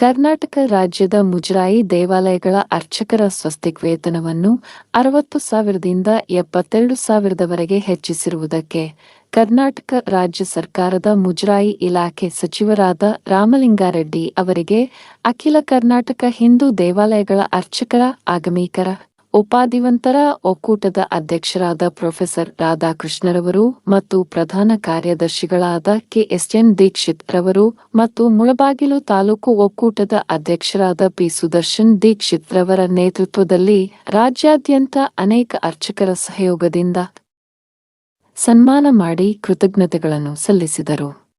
ಕರ್ನಾಟಕ ರಾಜ್ಯದ ಮುಜರಾಯಿ ದೇವಾಲಯಗಳ ಅರ್ಚಕರ ಸ್ವಸ್ತಿಕ್ ವೇತನವನ್ನು ಅರವತ್ತು ಸಾವಿರದಿಂದ ಎಪ್ಪತ್ತೆರಡು ಸಾವಿರದವರೆಗೆ ಹೆಚ್ಚಿಸಿರುವುದಕ್ಕೆ ಕರ್ನಾಟಕ ರಾಜ್ಯ ಸರ್ಕಾರದ ಮುಜರಾಯಿ ಇಲಾಖೆ ಸಚಿವರಾದ ರಾಮಲಿಂಗಾರೆಡ್ಡಿ ಅವರಿಗೆ ಅಖಿಲ ಕರ್ನಾಟಕ ಹಿಂದೂ ದೇವಾಲಯಗಳ ಅರ್ಚಕರ ಆಗಮೀಕರ ಉಪಾಧಿವಂತರ ಒಕ್ಕೂಟದ ಅಧ್ಯಕ್ಷರಾದ ಪ್ರೊಫೆಸರ್ ರಾಧಾಕೃಷ್ಣರವರು ಮತ್ತು ಪ್ರಧಾನ ಕಾರ್ಯದರ್ಶಿಗಳಾದ ಕೆಎಸ್ಎನ್ ದೀಕ್ಷಿತ್ ರವರು ಮತ್ತು ಮುಳಬಾಗಿಲು ತಾಲೂಕು ಒಕ್ಕೂಟದ ಅಧ್ಯಕ್ಷರಾದ ಪಿ ಸುದರ್ಶನ್ ದೀಕ್ಷಿತ್ ರವರ ನೇತೃತ್ವದಲ್ಲಿ ರಾಜ್ಯಾದ್ಯಂತ ಅನೇಕ ಅರ್ಚಕರ ಸಹಯೋಗದಿಂದ ಸನ್ಮಾನ ಮಾಡಿ ಕೃತಜ್ಞತೆಗಳನ್ನು ಸಲ್ಲಿಸಿದರು.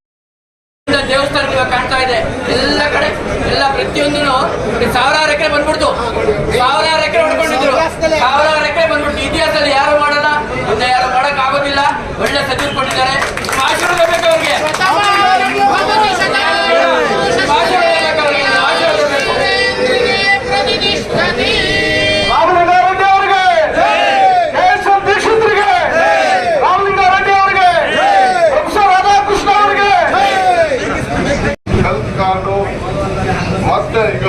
ದೇವಸ್ಥಾನ ಇವಾಗ ಕಾಣ್ತಾ ಇದೆ. ಎಲ್ಲ ಕಡೆ, ಎಲ್ಲ ಪ್ರತಿಯೊಂದು ಸಾವಿರಾರು ಎಕರೆ ಬಂದ್ಬಿಡ್ತು. ಸಾವಿರಾರು ಎಕರೆ ಹೊಡ್ಕೊಂಡಿದ್ರು. ಸಾವಿರಾರು ಎಕರೆ ಬಂದ್ಬಿಟ್ಟು ಇತಿಹಾಸದಲ್ಲಿ ಯಾರು ಮಾಡಲ್ಲ ಮುಂದೆ ಯಾರು ಮಾಡಕ್ ಆಗೋದಿಲ್ಲ ಒಳ್ಳೆ ಸಚಿವರು ಕೊಟ್ಟಿದ್ದಾರೆ ಬೇಕು ಅವ್ರಿಗೆ ನಿಮ್ಮ ಆಶೀರ್ವಾದ ಬೇಕು ಅವ್ರಿಗೆ ನಿಮ್ಮ ಆಶೀರ್ವಾದ ಬೇಕು ರಾಮಲಿಂಗಾರೆಡ್ಡಿ ಅವರಿಗೆ ಕೇಶವ್ ದೀಕ್ಷಿತರಿಗೆ ರಾಮಲಿಂಗಾರೆಡ್ಡಿ ಅವರಿಗೆ ಪ್ರೊಫೆಸರ್ ರಾಧಾಕೃಷ್ಣ ಅವರಿಗೆ ಹೆಲ್ತ್ ಕಾರ್ಡು ಮತ್ತೆ ಈಗ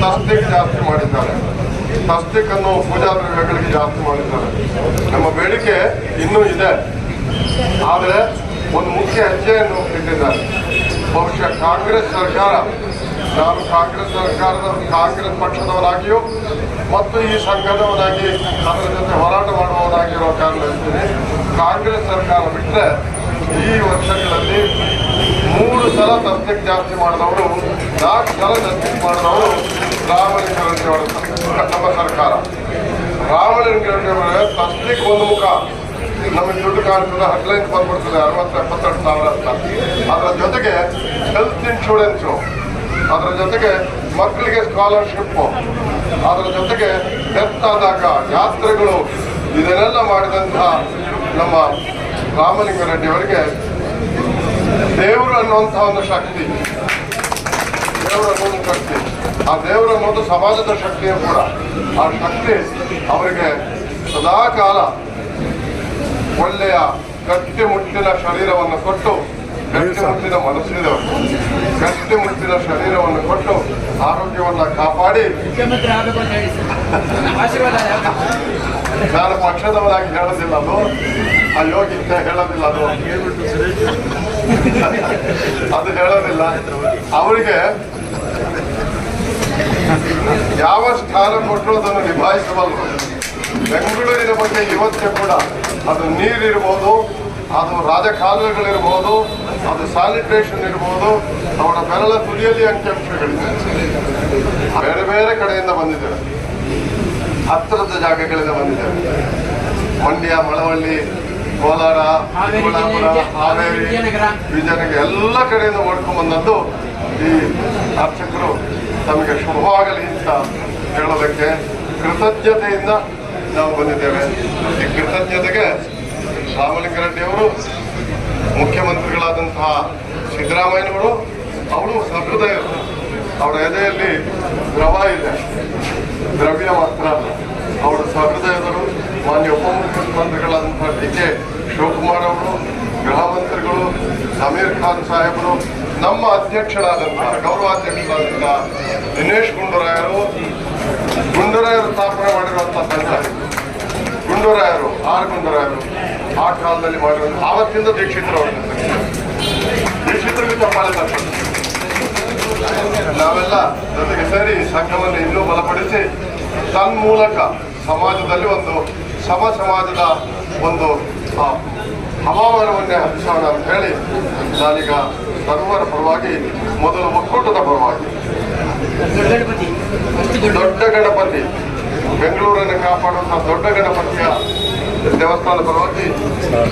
ತಸ್ತಿಕ್ ಜಾಸ್ತಿ ಮಾಡಿದ್ದಾರೆ ಅನ್ನು ಪೂಜಾ ಜಾಸ್ತಿ ಮಾಡಿದ್ದಾರೆ. ನಮ್ಮ ಬೇಡಿಕೆ ಇನ್ನೂ ಇದೆ. ಆದರೆ ಒಂದು ಮುಖ್ಯ ಹೆಜ್ಜೆಯನ್ನು ಇಟ್ಟಿದ್ದಾರೆ. ಬಹುಶಃ ಕಾಂಗ್ರೆಸ್ ಸರ್ಕಾರ, ನಾನು ಕಾಂಗ್ರೆಸ್ ಸರ್ಕಾರದ ಕಾಂಗ್ರೆಸ್ ಪಕ್ಷದವರಾಗಿಯೂ ಮತ್ತು ಈ ಸಂಘದವರಾಗಿ ಅದರ ಜೊತೆ ಹೋರಾಟ ಮಾಡುವವರಾಗಿರೋ ಕಾರಣ ಹೇಳ್ತೀನಿ. ಕಾಂಗ್ರೆಸ್ ಸರ್ಕಾರ ಬಿಟ್ಟರೆ ಈ ವರ್ಷಗಳಲ್ಲಿ ಮೂರು ಸಲ ಸಬ್ಜೆಕ್ಟ್ ಜಾಸ್ತಿ ಮಾಡಿದವರು, ನಾಲ್ಕು ಸಲ ತಸ್ತಿಕ್ ಮಾಡಿದವರು ರಾಮಲಿಂಗ ನಮ್ಮ ಸರ್ಕಾರ. ರಾಮಲಿಂಗ ತಸ್ತಿಕ್ ಒಂದು ಮುಖ. ನಮಗೆ ದುಡ್ಡು ಕಾಣ್ತದೆ ಹದಿನೈದು ಬಂದ್ಬಿಡ್ತದೆ, ಅರವತ್ತು ಎಪ್ಪತ್ತೆರಡು ಸಾವಿರ ಅಂತ. ಅದರ ಜೊತೆಗೆ ಹೆಲ್ತ್ ಇನ್ಶೂರೆನ್ಸು ಅದರ ಜೊತೆಗೆ ಮಕ್ಕಳಿಗೆ ಸ್ಕಾಲರ್ಶಿಪ್ಪು ಅದರ ಜೊತೆಗೆ ಡೆತ್ ಆದಾಗ ಯಾತ್ರೆಗಳು, ಇದನ್ನೆಲ್ಲ ಮಾಡಿದಂತಹ ನಮ್ಮ ರಾಮಲಿಂಗಾರೆಡ್ಡಿ ಅವರಿಗೆ ದೇವರು ಅನ್ನುವಂತಹ ಒಂದು ಶಕ್ತಿ. ದೇವರು ಅನ್ನೋದು ಶಕ್ತಿ. ಆ ದೇವರ ಒಂದು ಸಮಾಜದ ಶಕ್ತಿಯೂ ಕೂಡ ಆ ಶಕ್ತಿ ಅವರಿಗೆ ಸದಾ ಕಾಲ ಒಳ್ಳೆಯ ಗಟ್ಟಿ ಮುಟ್ಟಿನ ಶರೀರವನ್ನು ಕೊಟ್ಟು ಗಟ್ಟಿ ಮುಟ್ಟಿದ ಮನಸ್ಸಿದೆ ಗಟ್ಟಿ ಮುಟ್ಟಿನ ಶರೀರವನ್ನು ಕೊಟ್ಟು ಆರೋಗ್ಯವನ್ನು ಕಾಪಾಡಿ. ನಾನು ಪಕ್ಷದವರಾಗಿ ಹೇಳೋದಿಲ್ಲ ಅದು. ಆ ಯೋಗಿದ್ದೆ ಹೇಳೋದಿಲ್ಲ ಅದು. ಅದು ಹೇಳೋದಿಲ್ಲ. ಅವರಿಗೆ ಯಾವ ಸ್ಥಾನ ಕೊಟ್ಟರು ಅದನ್ನು ನಿಭಾಯಿಸಬಲ್ಲರು ಬೆಂಗಳೂರಿನ ಬಗ್ಗೆ ಇವತ್ತೇ ಕೂಡ ಅದು ನೀರಿರ್ಬೋದು ಅದು ರಾಜಕಾಲುವೆಗಳಿರ್ಬೋದು, ಅದು ಸ್ಯಾನಿಟೇಷನ್ ಇರ್ಬೋದು ಅವರ ಬೆರಳ ತುದಿಯಲ್ಲಿ ಅಂಕಿಅಂಶಗಳಿದೆ. ಬೇರೆ ಬೇರೆ ಕಡೆಯಿಂದ ಬಂದಿದ್ದೇವೆ. ಹತ್ತಿರದ ಜಾಗಗಳಿಂದ ಬಂದಿದ್ದೇವೆ. ಮಂಡ್ಯ, ಮಳವಳ್ಳಿ ಕೋಲಾರ ಹಾವೇರಿ ಚಿಕ್ಕಬಳ್ಳಾಪುರ ಜಿಲ್ಲೆ, ಹಾವೇರಿ ವಿಜಯನಗರ. ಎಲ್ಲ ಕಡೆಯಿಂದ ಓಡ್ಕೊಂಡು ಬಂದದ್ದು ಈ ಅರ್ಚಕರು. ತಮಗೆ ಶುಭವಾಗಲಿ ಅಂತ ಹೇಳೋದಕ್ಕೆ ಕೃತಜ್ಞತೆಯಿಂದ ನಾವು ಬಂದಿದ್ದೇವೆ. ಈ ಕೃತಜ್ಞತೆಗೆ ರಾಮಲಿಂಗಾರೆಡ್ಡಿ ಅವರು ಮುಖ್ಯಮಂತ್ರಿಗಳಾದಂತಹ ಸಿದ್ದರಾಮಯ್ಯನವರು ಅವರು ಸಹೃದಯರು ಅವರ ಎದೆಯಲ್ಲಿ ದ್ರವ ಇದೆ. ದ್ರವ್ಯ ಮಾತ್ರ ಅವರ ಸಹೃದಯದರು ಮಾನ್ಯ ಉಪಮುಖ್ಯಮಂತ್ರಿಗಳಾದಂತಹ ಡಿ ಕೆ ಶಿವಕುಮಾರ್ ಅವರು ಗೃಹ ಮಂತ್ರಿಗಳು ಸಮೀರ್ ಖಾನ್ ಸಾಹೇಬರು, ನಮ್ಮ ಅಧ್ಯಕ್ಷರಾದಂತಹ ಗೌರವಾಧ್ಯಕ್ಷರಾದಂತಹ ದಿನೇಶ್ ಗುಂಡೂರಾಯರು ಗುಂಡೂರಾಯರು ಸ್ಥಾಪನೆ ಮಾಡಿರುವಂತಹ ಸಂಘ ಗುಂಡೂರಾಯರು, ಆರ್ ಗುಂಡೂರಾಯರು, ಆ ಕಾಲದಲ್ಲಿ ಮಾಡಿರೋ ಆವತ್ತಿಂದ ದೀಕ್ಷಿತರು ಅವರು ದೀಕ್ಷಿತರಿಗೆ ಚಪ್ಪಾಳೆ ನಾವೆಲ್ಲ ಜೊತೆಗೆ ಸೇರಿ ಸಂಘವನ್ನು ಇನ್ನೂ ಬಲಪಡಿಸಿ, ತನ್ಮೂಲಕ ಸಮಾಜದಲ್ಲಿ ಒಂದು ಸಮ ಸಮಾಜದ ಒಂದು ಹವಾಮಾನವನ್ನೇ ಹಬ್ಬಿಸೋಣ ಅಂತ ಹೇಳಿ ನಾನೀಗ ಸರ್ವರ ಪರವಾಗಿ, ಮೊದಲು ಒಕ್ಕೂಟದ ಪರವಾಗಿ. ದೊಡ್ಡ ಗಣಪತಿ. ಬೆಂಗಳೂರನ್ನು ಕಾಪಾಡುವಂತಹ ದೊಡ್ಡ ಗಣಪತಿಯ ದೇವಸ್ಥಾನದ ಪರವಾಗಿ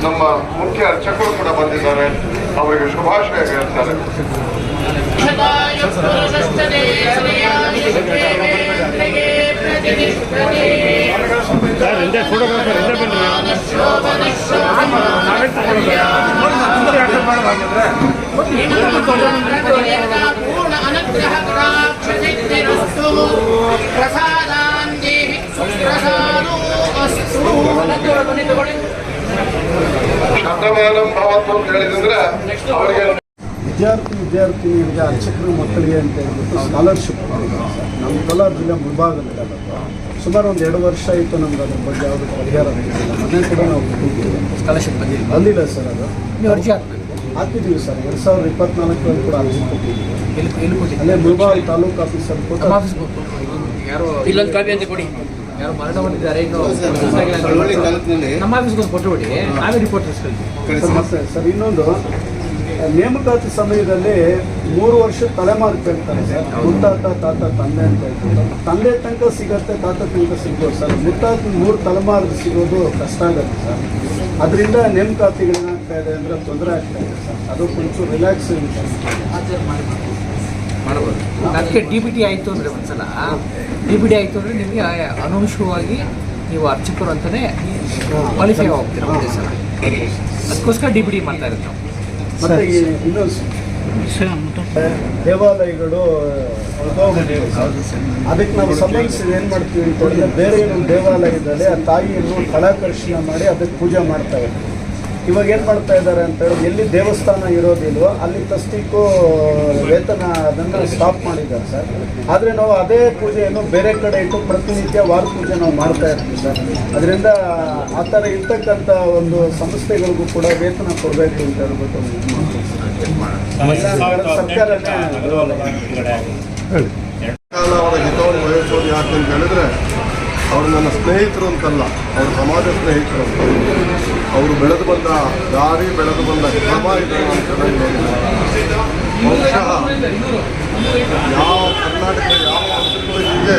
ನಮ್ಮ ಮುಖ್ಯ ಅರ್ಚಕರು ಕೂಡ ಬಂದಿದ್ದಾರೆ. ಅವರಿಗೆ ಶುಭಾಶಯ ಹೇಳ್ತಾರೆ. ಶತಾಯ ಪುರುಷಶ್ಚತೆ ಶ್ರೇಯಾಯ ದೇವೇಂದ್ರಗೆ ಪ್ರತಿಷ್ಠತೆ ಪೂರ್ಣ ಅನುಗ್ರಹ ಕಟಾಕ್ಷಸಿದ್ಧಿರಸ್ತು ಪ್ರಸಾದಾನ್ ದೇವಿ ಪ್ರಸಾದೋ ಅಸ್ತು ಶತಮಾನಂ ಭವತ್ತು ಅಂತ ಹೇಳಿದ್ರೆ ಅವರಿಗೆ ವಿದ್ಯಾರ್ಥಿ ವಿದ್ಯಾರ್ಥಿನಿಯರಿಗೆ ಅರ್ಚಕರ ಮಕ್ಕಳಿಗೆ ಅಂತ ಹೇಳ್ಬಿಟ್ಟು ಸ್ಕಾಲರ್ಶಿಪ್ ನಮ್ಮ ಕೋಲಾರ ಜಿಲ್ಲೆ ಮುಳಭಾಗದಲ್ಲಿ ಅದು ಸುಮಾರು ಒಂದು ಎರಡು ವರ್ಷ ಆಯಿತು ನಮ್ಗೆ ಅದ್ರ ಬಗ್ಗೆ ಯಾವುದು ಪರಿಹಾರ ಆಗಿಲ್ಲ ಅದನ್ನೇ ಕೂಡ ನಾವು ಸ್ಕಾಲರ್ಶಿಪ್ ಬಂದಿಲ್ಲ ಬಂದಿಲ್ಲ ಸರ್ ಅದು. ನೀವು ಅರ್ಜಿ ಹಾಕಬೇಕು. ಹಾಕಿದ್ದೀವಿ ಸರ್. ಎರಡು ಸಾವಿರದ ಇಪ್ಪತ್ನಾಲ್ಕರಲ್ಲಿ ಕೂಡ ಅರ್ಜಿ ಕೊಟ್ಟಿದ್ದೀವಿ ಅಲ್ಲೇ ಮುಳಬಾಗ ತಾಲೂಕು ಆಫೀಸಲ್ಲಿ ಅಲ್ಲಿ ಕೊಟ್ಟು ಆಫೀಸ್ ಯಾರು ಇಲ್ಲೊಂದು ಕಾಪಿ ಅಂತ ಕೊಡಿ. ಯಾರು ಮರಣ ಮಾಡಿದ್ದಾರೆ ಇನ್ನು ನಮ್ಮ ಆಫೀಸ್ಗೆ ಒಂದು ಕೊಟ್ಟು ಬಿಡಿ ನಾವೇ ರಿಪೋರ್ಟ್ ಸಮಸ್ಯೆ ಸರ್ ಇನ್ನೊಂದು ನೇಮಕಾತಿ ಸಮಯದಲ್ಲಿ ಮೂರು ವರ್ಷ ತಲೆಮಾರು ಕೇಳ್ತಾರೆ ಸರ್. ಮುತ್ತಾತ ತಾತ ತಂದೆ ಅಂತ ಹೇಳ್ತಾರೆ. ತಂದೆ ತನಕ ಸಿಗತ್ತೆ ತಾತ ತನಕ ಸಿಗ್ಬೋದು ಸರ್. ಮುತ್ತಾತ ಮೂರು ತಲೆಮಾರು ಸಿಗೋದು ಕಷ್ಟ ಆಗುತ್ತೆ ಸರ್. ಅದರಿಂದ ನೇಮಕಾತಿಗಳೇನಾಗ್ತಾ ಇದೆ ಅಂದರೆ ತೊಂದರೆ ಆಗ್ತಾ ಇದೆ ಸರ್. ಅದು ಕೊಂಚೂರು ರಿಲ್ಯಾಕ್ಸ್ ಮಾಡ್ಬೋದು ಅದಕ್ಕೆ ಡಿ ಬಿ ಟಿ ಆಯಿತು ಅಂದರೆ ಒಂದ್ಸಲ. ಡಿ ಬಿ ಟಿ ಆಯಿತು ಅಂದರೆ ನಿಮಗೆ ಅನೌಂಶವಾಗಿ ನೀವು ಅರ್ಚಕರು ಅಂತಲೇ ಕ್ವಾಲಿಫೈ ಹೋಗ್ತೀರ ಒಂದೇ ಸಲ. ಅದಕ್ಕೋಸ್ಕರ ಡಿ ಬಿ ಟಿ ಮಾಡ್ತಾ ಇರೋದು ನಾವು. ಮತ್ತೆ ಈ ಇನ್ನೊಂದು ದೇವಾಲಯಗಳು ಅದಕ್ಕೆ ನಾವು ಸಂಬಂಧಿಸಿ ಏನು ಮಾಡ್ತೀವಿ ಅಂತ ಹೇಳಿದ್ರೆ ಬೇರೆ ಒಂದು ದೇವಾಲಯದಲ್ಲಿ ಆ ತಾಯಿಯನ್ನು ಕಲಾಕರ್ಷಣ ಮಾಡಿ ಅದಕ್ಕೆ ಪೂಜೆ ಮಾಡ್ತಾ ಇದ್ದಾರೆ ಇವಾಗ ಏನು ಮಾಡ್ತಾ ಇದ್ದಾರೆ ಅಂತ ಹೇಳಿ ಎಲ್ಲಿ ದೇವಸ್ಥಾನ ಇರೋದಿಲ್ವೋ ಅಲ್ಲಿ ತಸ್ತಿಕ್ಕು ವೇತನ ಅದನ್ನು ಸ್ಟಾಪ್ ಮಾಡಿದ್ದಾರೆ ಸರ್. ಆದರೆ ನಾವು ಅದೇ ಪೂಜೆಯನ್ನು ಬೇರೆ ಕಡೆ ಇಟ್ಟು ಪ್ರತಿನಿತ್ಯ ವಾರ ಪೂಜೆ ನಾವು ಮಾಡ್ತಾ ಇರ್ತೀವಿ ಸರ್. ಅದರಿಂದ ಆ ಥರ ಇರ್ತಕ್ಕಂಥ ಒಂದು ಸಂಸ್ಥೆಗಳಿಗೂ ಕೂಡ ವೇತನ ಕೊಡಬೇಕು ಅಂತ ಹೇಳ್ಬಿಟ್ಟು ಸರ್ಕಾರ. ಸರ್ಕಾರನೇ ಅವರ ಹಿತವನ್ನು ಬಯಸೋದು ಯಾಕೆ ಅಂತ ಹೇಳಿದ್ರೆ ಅವರು ನನ್ನ ಸ್ನೇಹಿತರು ಅಂತಲ್ಲ, ಅವರು ಸಮಾಜ ಸ್ನೇಹಿತರು ಅಂತ. ಅವರು ಬೆಳೆದು ಬಂದ ದಾರಿ, ಬೆಳೆದು ಬಂದ ಕ್ರಮ ಇದೆ ಅಂತ ಬಹುಶಃ ಯಾವ ಕರ್ನಾಟಕ ಯಾವ ಹೀಗೆ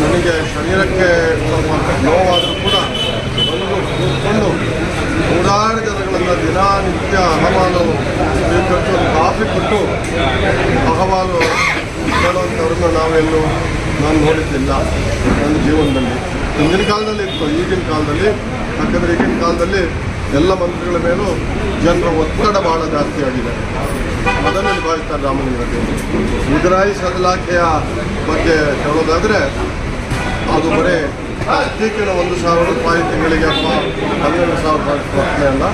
ನನಗೆ ಶರೀರಕ್ಕೆ ಸ್ವಲ್ಪ ನೋವಾದರೂ ಕೂಡ ಬಂದು ಕೂತ್ಕೊಂಡು ನೂರಾರು ಜನಗಳನ್ನು ದಿನನಿತ್ಯ ಅಹವಾಲು ಸ್ವೀಕರಿಸಿ ಕಾಫಿ ಕೊಟ್ಟು ಅಹವಾಲು ಹೇಳುವಂಥವ್ರನ್ನ ನಾವೆಲ್ಲೂ ನಾನು ನೋಡಿದ್ದಿಲ್ಲ ನನ್ನ ಜೀವನದಲ್ಲಿ. ಹಿಂದಿನ ಕಾಲದಲ್ಲಿ ಇತ್ತು, ಈಗಿನ ಕಾಲದಲ್ಲಿ, ಯಾಕಂದರೆ ಈಗಿನ ಕಾಲದಲ್ಲಿ ಎಲ್ಲ ಮಂತ್ರಿಗಳ ಮೇಲೂ ಜನರ ಒತ್ತಡ ಭಾಳ ಜಾಸ್ತಿ ಆಗಿದೆ. ಅದನ್ನು ನಿಭಾಯಿಸ್ತಾರೆ ರಾಮಲಿಂಗರೆಡ್ಡಿ ಮುಜರಾಯಿ ಇಲಾಖೆಯ ಬಗ್ಗೆ ಹೇಳೋದಾದರೆ, ಅದು ಬರೀ ಅಷ್ಟಕ್ಕಿನ ಒಂದು ಸಾವಿರ ರೂಪಾಯಿ ತಿಂಗಳಿಗೆ ಅಥವಾ ಹನ್ನೆರಡು ಸಾವಿರ ರೂಪಾಯಿ ಅಲ್ಲ,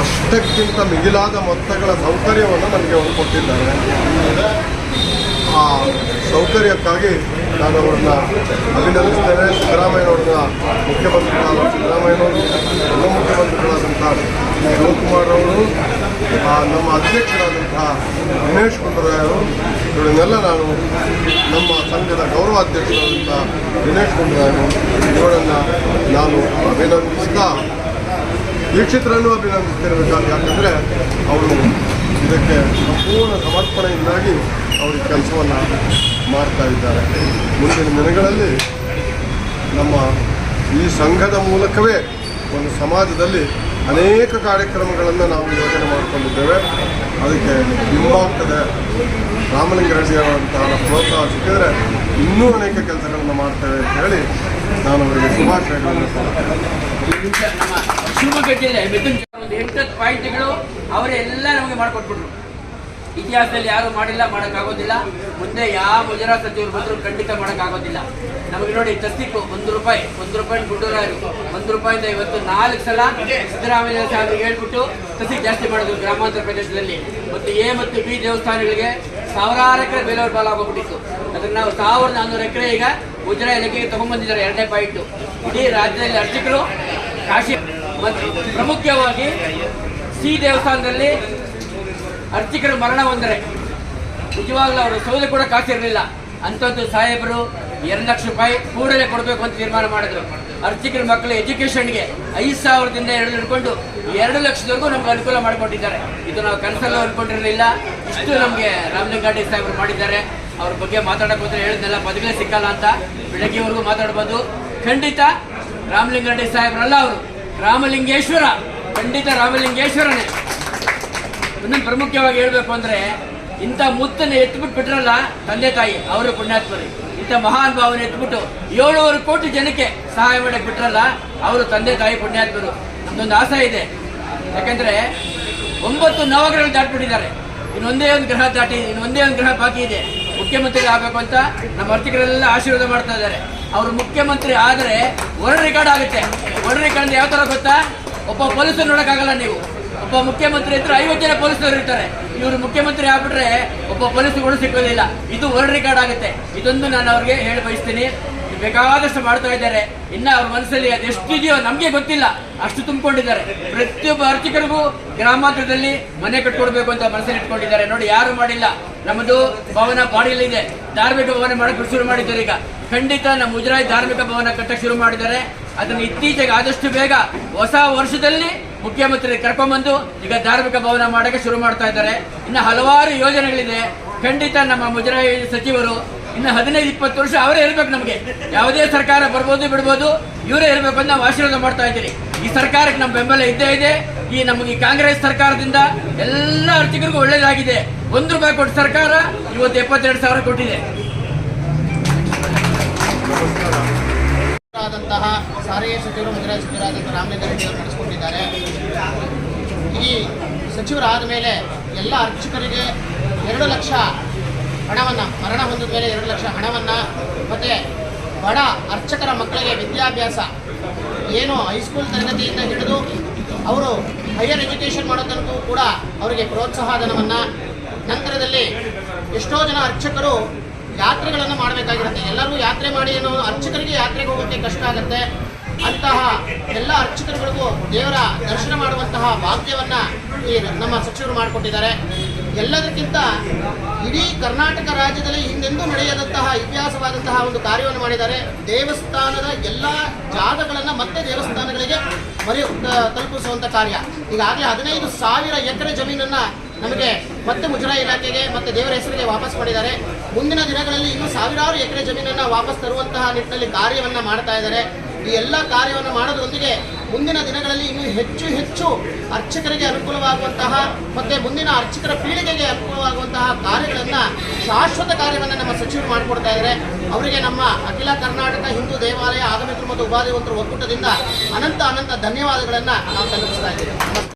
ಅಷ್ಟಕ್ಕಿಂತ ಮಿಗಿಲಾದ ಮೊತ್ತಗಳ ಸೌಕರ್ಯವನ್ನು ನಮಗೆ ಅವರು ಕೊಟ್ಟಿದ್ದಾರೆ. ಆ ಸೌಕರ್ಯಕ್ಕಾಗಿ ನಾನು ಅವರನ್ನ ಅಭಿನಂದಿಸ್ತೇನೆ. ಸಿದ್ದರಾಮಯ್ಯನವ್ರನ್ನ ಮುಖ್ಯಮಂತ್ರಿಗಳಾದ ಸಿದ್ದರಾಮಯ್ಯನವರು ಉಪ ಮುಖ್ಯಮಂತ್ರಿಗಳಾದಂಥ ಶಿವಕುಮಾರ್ ಅವರು ನಮ್ಮ ಅಧ್ಯಕ್ಷರಾದಂಥ ದಿನೇಶ್ ಗುಂಡೂರಾಯ್ ಅವರು ಇವರನ್ನೆಲ್ಲ ನಾನು ನಮ್ಮ ಸಂಘದ ಗೌರವಾಧ್ಯಕ್ಷರಾದಂಥ ದಿನೇಶ್ ಗುಂಡೂರಾಯ್ ಇವರನ್ನು ನಾನು ಅಭಿನಂದಿಸ್ತಾ ದೀಕ್ಷಿತರನ್ನು ಅಭಿನಂದಿಸ್ತಿರಬೇಕಾದ ಯಾಕಂದರೆ ಅವರು ಇದಕ್ಕೆ ಸಂಪೂರ್ಣ ಸಮರ್ಪಣೆಯಿಂದಾಗಿ ಅವರು ಈ ಕೆಲಸವನ್ನು ಮಾಡ್ತಾ ಇದ್ದಾರೆ. ಮುಂದಿನ ದಿನಗಳಲ್ಲಿ ನಮ್ಮ ಈ ಸಂಘದ ಮೂಲಕವೇ ಒಂದು ಸಮಾಜದಲ್ಲಿ ಅನೇಕ ಕಾರ್ಯಕ್ರಮಗಳನ್ನು ನಾವು ಯೋಜನೆ ಮಾಡಿಕೊಂಡಿದ್ದೇವೆ. ಅದಕ್ಕೆ ಹಿಂಬಾಗ್ತದೆ ರಾಮಲಿಂಗ ಅವರಂತಹ ಪ್ರೋತ್ಸಾಹ ಸಿಕ್ಕಿದ್ರೆ ಇನ್ನೂ ಅನೇಕ ಕೆಲಸಗಳನ್ನು ಮಾಡ್ತೇವೆ ಅಂತ ಹೇಳಿ ನಾನು ಅವರಿಗೆ ಶುಭಾಶಯಗಳನ್ನು ಕೊಡ್ತೇನೆ ಜಿಲ್ಲೆ ಪಾಯಿಂಟ್ಗಳು ಅವರೇ ಎಲ್ಲ ನಮಗೆ ಮಾಡಿಕೊಟ್ಬಿಟ್ರು. ಇತಿಹಾಸದಲ್ಲಿ ಯಾರು ಮಾಡಿಲ್ಲ, ಮಾಡೋಕ್ಕಾಗೋದಿಲ್ಲ. ಮುಂದೆ ಯಾವ ಗುಜರಾತ್ ಸಚಿವರು ಬಂದರೂ ಖಂಡಿತ ಮಾಡೋಕ್ಕಾಗೋದಿಲ್ಲ. ನಮಗೆ ನೋಡಿ ತಸ್ತಿಕ್ಕು ಒಂದು ರೂಪಾಯಿ ಒಂದು ರೂಪಾಯಿ ಗುಡ್ಡೂರಾರು ಒಂದು ರೂಪಾಯಿಂದ ಇವತ್ತು ನಾಲ್ಕು ಸಲ ಸಿದ್ದರಾಮಯ್ಯ ಸಾಹೇಬ್ರಿಗೆ ಹೇಳ್ಬಿಟ್ಟು ತಸ್ತಿಕ್ ಜಾಸ್ತಿ ಮಾಡಿದ್ರು ಗ್ರಾಮಾಂತರ ಪ್ರದೇಶದಲ್ಲಿ. ಮತ್ತು ಎ ಮತ್ತು ಬಿ ದೇವಸ್ಥಾನಗಳಿಗೆ ಸಾವಿರಾರು ಎಕರೆ ಬೇಲೂರು ಪಾಲಾಗೋಗ್ಬಿಟ್ಟಿತ್ತು ಅದನ್ನು ನಾವು ಸಾವಿರದ ನಾನ್ನೂರು ಎಕರೆ ಈಗ ಗುಜರಾತ್ ಇಲಾಖೆಗೆ ತಗೊಂಡ್ಬಂದಿದ್ದಾರೆ ಎರಡನೇ ಪಾಯಿಂಟು. ಇಡೀ ರಾಜ್ಯದಲ್ಲಿ ಅರ್ಚಕರು, ಕಾಶಿ ಮತ್ತು ಪ್ರಮುಖವಾಗಿ ಸಿ ದೇವಸ್ಥಾನದಲ್ಲಿ ಅರ್ಚಕರು ಮರಣ ಹೊಂದರೆ ನಿಜವಾಗ್ಲೂ ಅವರು ಸೌದೆ ಕೂಡ ಕಾಸಿರಲಿಲ್ಲ. ಅಂಥದ್ದು ಸಾಹೇಬರು ಎರಡು ಲಕ್ಷ ರೂಪಾಯಿ ಕೂಡಲೇ ಕೊಡಬೇಕು ಅಂತ ತೀರ್ಮಾನ ಮಾಡಿದ್ರು. ಅರ್ಚಕರ ಮಕ್ಕಳ ಎಜುಕೇಷನ್ಗೆ ಐದು ಸಾವಿರದಿಂದ ಎರಡು ಹಿಡ್ಕೊಂಡು ಎರಡು ಲಕ್ಷದವರೆಗೂ ನಮ್ಗೆ ಅನುಕೂಲ ಮಾಡಿಕೊಟ್ಟಿದ್ದಾರೆ. ಇದು ನಾವು ಕನಸಲ್ಲೂ ಅನ್ಕೊಂಡಿರಲಿಲ್ಲ. ಇಷ್ಟು ನಮಗೆ ರಾಮಲಿಂಗಾಡಿ ಸಾಹೇಬರು ಮಾಡಿದ್ದಾರೆ. ಅವ್ರ ಬಗ್ಗೆ ಮಾತಾಡಕ್ಕೆ ಹೋದ್ರೆ ಹೇಳಿದ್ನೆಲ್ಲ ಬದುಕಲೇ ಸಿಕ್ಕಲ್ಲ ಅಂತ. ಬೆಳಗ್ಗೆವರೆಗೂ ಮಾತಾಡ್ಬೋದು. ಖಂಡಿತ ರಾಮಲಿಂಗಾಡಿ ಸಾಹೇಬರಲ್ಲ ಅವರು. ರಾಮಲಿಂಗೇಶ್ವರ. ಖಂಡಿತ ರಾಮಲಿಂಗೇಶ್ವರನೇ. ಇನ್ನೊಂದು ಪ್ರಮುಖವಾಗಿ ಹೇಳಬೇಕು ಅಂದ್ರೆ ಇಂಥ ಮುತ್ತನ್ನು ಎತ್ಬಿಟ್ಟು ಬಿಟ್ರಲ್ಲ ತಂದೆ ತಾಯಿ, ಅವರು ಪುಣ್ಯಾತ್ಮರು. ಇಂಥ ಮಹಾನ್ ಭಾವನೆ ಎತ್ಬಿಟ್ಟು ಏಳುವರೆ ಕೋಟಿ ಜನಕ್ಕೆ ಸಹಾಯ ಮಾಡಕ್ಕೆ ಬಿಟ್ರಲ್ಲ ಅವರು ತಂದೆ ತಾಯಿ, ಪುಣ್ಯಾತ್ಮರು. ನಮ್ದೊಂದು ಆಸೆ ಇದೆ. ಯಾಕಂದ್ರೆ ಒಂಬತ್ತು ನವಗ್ರಹಗಳು ದಾಟ್ಬಿಟ್ಟಿದ್ದಾರೆ. ಇನ್ನೊಂದೇ ಒಂದು ಗ್ರಹ ದಾಟಿ ಇನ್ನೊಂದೇ ಒಂದು ಗ್ರಹ ಬಾಕಿ ಇದೆ. ಮುಖ್ಯಮಂತ್ರಿ ಆಗಬೇಕು ಅಂತ ನಮ್ಮ ಅರ್ಥಿಕರೆಲ್ಲ ಆಶೀರ್ವಾದ ಮಾಡ್ತಾ ಇದ್ದಾರೆ. ಅವರು ಮುಖ್ಯಮಂತ್ರಿ ಆದರೆ ವರ್ಲ್ಡ್ ರೆಕಾರ್ಡ್ ಆಗುತ್ತೆ. ವರ್ಲ್ಡ್ ರೆಕಾರ್ಡ್ ಯಾವ ಥರ ಗೊತ್ತಾ? ಒಬ್ಬ ಪೊಲೀಸರು ನೋಡೋಕ್ಕಾಗಲ್ಲ ನೀವು. ಒಬ್ಬ ಮುಖ್ಯಮಂತ್ರಿ ಇದ್ರೆ ಐವತ್ತು ಜನ ಪೊಲೀಸರು ಇರ್ತಾರೆ. ಇವರು ಮುಖ್ಯಮಂತ್ರಿ ಆಗ್ಬಿಟ್ರೆ ಒಬ್ಬ ಪೊಲೀಸ್ಗಳು ಸಿಕ್ಕೋದಿಲ್ಲ. ಇದು ವರ್ಲ್ಡ್ ರೆಕಾರ್ಡ್ ಆಗುತ್ತೆ. ಇದೊಂದು ನಾನು ಅವ್ರಿಗೆ ಹೇಳಿ ಬಯಸ್ತೀನಿ. ಬೇಕಾದಷ್ಟು ಮಾಡ್ತಾ ಇದ್ದಾರೆ. ಇನ್ನ ಅವ್ರ ಮನಸ್ಸಲ್ಲಿ ಅದೆಷ್ಟಿದೆಯೋ ನಮಗೆ ಗೊತ್ತಿಲ್ಲ. ಅಷ್ಟು ತುಂಬಿಕೊಂಡಿದ್ದಾರೆ. ಪ್ರತಿಯೊಬ್ಬ ಅರ್ಚಕರಿಗೂ ಗ್ರಾಮಾಂತರದಲ್ಲಿ ಮನೆ ಕಟ್ಕೊಡ್ಬೇಕು ಅಂತ ಮನಸ್ಸಲ್ಲಿ ಇಟ್ಕೊಂಡಿದ್ದಾರೆ. ನೋಡಿ, ಯಾರು ಮಾಡಿಲ್ಲ. ನಮ್ಮದು ಭವನ ಬಾಡಿಯಲ್ಲಿದೆ ಧಾರ್ಮಿಕ ಭವನ ಮಾಡಕ್ಕೆ ಶುರು ಮಾಡಿದ್ದಾರೆ ಈಗ. ಖಂಡಿತ ನಮ್ಮ ಮುಜರಾಯಿ ಧಾರ್ಮಿಕ ಭವನ ಕಟ್ಟಕ್ಕೆ ಶುರು ಮಾಡಿದ್ದಾರೆ. ಅದನ್ನು ಇತ್ತೀಚೆಗೆ ಆದಷ್ಟು ಬೇಗ ಹೊಸ ವರ್ಷದಲ್ಲಿ ಮುಖ್ಯಮಂತ್ರಿ ಕರ್ಕೊಂಡ್ಬಂದು ಈಗ ಧಾರ್ಮಿಕ ಭವನ ಮಾಡಕ್ಕೆ ಶುರು ಮಾಡ್ತಾ ಇದ್ದಾರೆ. ಇನ್ನು ಹಲವಾರು ಯೋಜನೆಗಳಿದೆ. ಖಂಡಿತ ನಮ್ಮ ಮುಜರಾಯಿ ಸಚಿವರು ಇನ್ನು ಹದಿನೈದು, ಇಪ್ಪತ್ತು ವರ್ಷ ಅವರೇ ಇರಬೇಕು ನಮಗೆ. ಯಾವುದೇ ಸರ್ಕಾರ ಬರ್ಬೋದು, ಬಿಡ್ಬೋದು, ಇವರೇ ಇರಬೇಕು ಅಂತ ನಾವು ಆಶೀರ್ವಾದ ಮಾಡ್ತಾ ಇದ್ದೀರಿ. ಈ ಸರ್ಕಾರಕ್ಕೆ ನಮ್ಮ ಬೆಂಬಲ ಇದ್ದೇ ಇದೆ. ಈ ನಮಗೆ ಕಾಂಗ್ರೆಸ್ ಸರ್ಕಾರದಿಂದ ಎಲ್ಲ ಅರ್ಚಕರಿಗೂ ಒಳ್ಳೇದಾಗಿದೆ. ಒಂದು ರೂಪಾಯಿ ಕೊಟ್ಟ ಸರ್ಕಾರ ಇವತ್ತು ಎಪ್ಪತ್ತೆರಡು ಸಾವಿರ ಕೊಟ್ಟಿದೆ. ಆದಂತಹ ಸಾರಿಗೆ ಸಚಿವರು, ಮುಜರಾಯಿ ಸಚಿವರಾದಂಥ ರಾಮಲಿಂಗ ರೆಡ್ಡಿ ಅವರು ನಡೆಸಿಕೊಂಡಿದ್ದಾರೆ. ಈ ಸಚಿವರಾದ ಮೇಲೆ ಎಲ್ಲ ಅರ್ಚಕರಿಗೆ ಎರಡು ಲಕ್ಷ ಹಣವನ್ನು, ಮರಣ ಹೊಂದಿದ ಮೇಲೆ ಎರಡು ಲಕ್ಷ ಹಣವನ್ನು, ಮತ್ತು ಬಡ ಅರ್ಚಕರ ಮಕ್ಕಳಿಗೆ ವಿದ್ಯಾಭ್ಯಾಸ ಏನು ಹೈಸ್ಕೂಲ್ ತರಗತಿಯಿಂದ ಹಿಡಿದು ಅವರು ಹೈಯರ್ ಎಜುಕೇಷನ್ ಮಾಡೋ ಕೂಡ ಅವರಿಗೆ ಪ್ರೋತ್ಸಾಹಧನವನ್ನು ನಂತರದಲ್ಲಿ ಎಷ್ಟೋ ಜನ ಅರ್ಚಕರು ಯಾತ್ರೆಗಳನ್ನು ಮಾಡಬೇಕಾಗಿರುತ್ತೆ. ಎಲ್ಲರೂ ಯಾತ್ರೆ ಮಾಡಿ ಏನೋ ಅರ್ಚಕರಿಗೆ ಯಾತ್ರೆಗೆ ಹೋಗೋಕ್ಕೆ ಕಷ್ಟ ಆಗುತ್ತೆ. ಅಂತಹ ಎಲ್ಲ ಅರ್ಚಕರುಗಳಿಗೂ ದೇವರ ದರ್ಶನ ಮಾಡುವಂತಹ ಭಾಗ್ಯವನ್ನ ಈ ನಮ್ಮ ಸಚಿವರು ಮಾಡಿಕೊಟ್ಟಿದ್ದಾರೆ. ಎಲ್ಲದಕ್ಕಿಂತ ಇಡೀ ಕರ್ನಾಟಕ ರಾಜ್ಯದಲ್ಲಿ ಹಿಂದೆಂದೂ ನಡೆಯದಂತಹ ಇತಿಹಾಸವಾದಂತಹ ಒಂದು ಕಾರ್ಯವನ್ನು ಮಾಡಿದ್ದಾರೆ. ದೇವಸ್ಥಾನದ ಎಲ್ಲ ಜಾಗಗಳನ್ನು ಮತ್ತೆ ದೇವಸ್ಥಾನಗಳಿಗೆ ಮರಿ ತಲುಪಿಸುವಂಥ ಕಾರ್ಯ. ಈಗಾಗಲೇ ಹದಿನೈದು ಸಾವಿರ ಎಕರೆ ಜಮೀನನ್ನ ನಮಗೆ ಮತ್ತೆ ಮುಜರಾಯಿ ಇಲಾಖೆಗೆ ಮತ್ತೆ ದೇವರ ಹೆಸರಿಗೆ ವಾಪಸ್ ಮಾಡಿದ್ದಾರೆ. ಮುಂದಿನ ದಿನಗಳಲ್ಲಿ ಇನ್ನೂ ಸಾವಿರಾರು ಎಕರೆ ಜಮೀನನ್ನ ವಾಪಸ್ ತರುವಂತಹ ನಿಟ್ಟಿನಲ್ಲಿ ಕಾರ್ಯವನ್ನ ಮಾಡ್ತಾ ಇದ್ದಾರೆ. ಈ ಎಲ್ಲ ಕಾರ್ಯವನ್ನು ಮಾಡೋದ್ರೊಂದಿಗೆ ಮುಂದಿನ ದಿನಗಳಲ್ಲಿ ಇನ್ನೂ ಹೆಚ್ಚು ಹೆಚ್ಚು ಅರ್ಚಕರಿಗೆ ಅನುಕೂಲವಾಗುವಂತಹ ಮತ್ತೆ ಮುಂದಿನ ಅರ್ಚಕರ ಪೀಳಿಗೆಗೆ ಅನುಕೂಲವಾಗುವಂತಹ ಕಾರ್ಯಗಳನ್ನ ಶಾಶ್ವತ ಕಾರ್ಯವನ್ನು ನಮ್ಮ ಸಚಿವರು ಮಾಡಿಕೊಡ್ತಾ ಇದ್ದಾರೆ. ಅವರಿಗೆ ನಮ್ಮ ಅಖಿಲ ಕರ್ನಾಟಕ ಹಿಂದೂ ದೇವಾಲಯ ಆಗಮಿತರು ಮತ್ತು ಉಪಾಧಿವಂತರು ಒಕ್ಕೂಟದಿಂದ ಅನಂತ ಅನಂತ ಧನ್ಯವಾದಗಳನ್ನು ನಾವು ತಲುಪಿಸ್ತಾ ಇದ್ದೇವೆ.